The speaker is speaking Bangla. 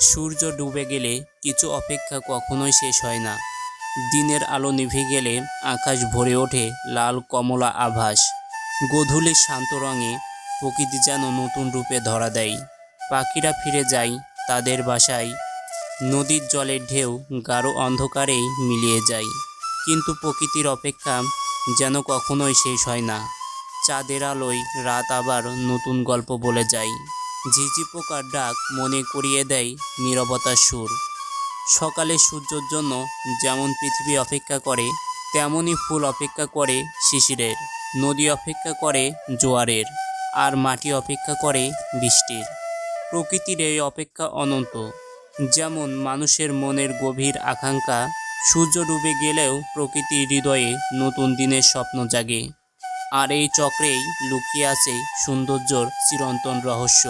সূর্য ডুবে গেলে কিছু অপেক্ষা কখনোই শেষ হয় না। দিনের আলো নিভে গেলে আকাশ ভরে ওঠে লাল কমলা আভাস। গোধূলির শান্ত রঙে প্রকৃতি যেন নতুন রূপে ধরা দেয়। পাখিরা ফিরে যায় তাদের বাসায়। নদীর জলের ঢেউ গাঢ় অন্ধকারেই মিলিয়ে যায়। কিন্তু প্রকৃতির অপেক্ষা যেন কখনোই শেষ হয় না। চাঁদের আলোয় রাত আবার নতুন গল্প বলে যায়। ঝিঝি পোকার ডাক মনে করিয়ে দেয় নীরবতার সুর। সকালে সূর্যর জন্য যেমন পৃথিবী অপেক্ষা করে, তেমনই ফুল অপেক্ষা করে শিশিরের, নদী অপেক্ষা করে জোয়ারের, আর মাটি অপেক্ষা করে বৃষ্টির। প্রকৃতির এই অপেক্ষা অনন্ত। যেমন মানুষের মনের গভীর আকাঙ্ক্ষা, সূর্য ডুবে গেলেও প্রকৃতির হৃদয়ে নতুন দিনের স্বপ্ন জাগে। আর এই চক্রেই লুকিয়ে আছে সৌন্দর্যর চিরন্তন রহস্য।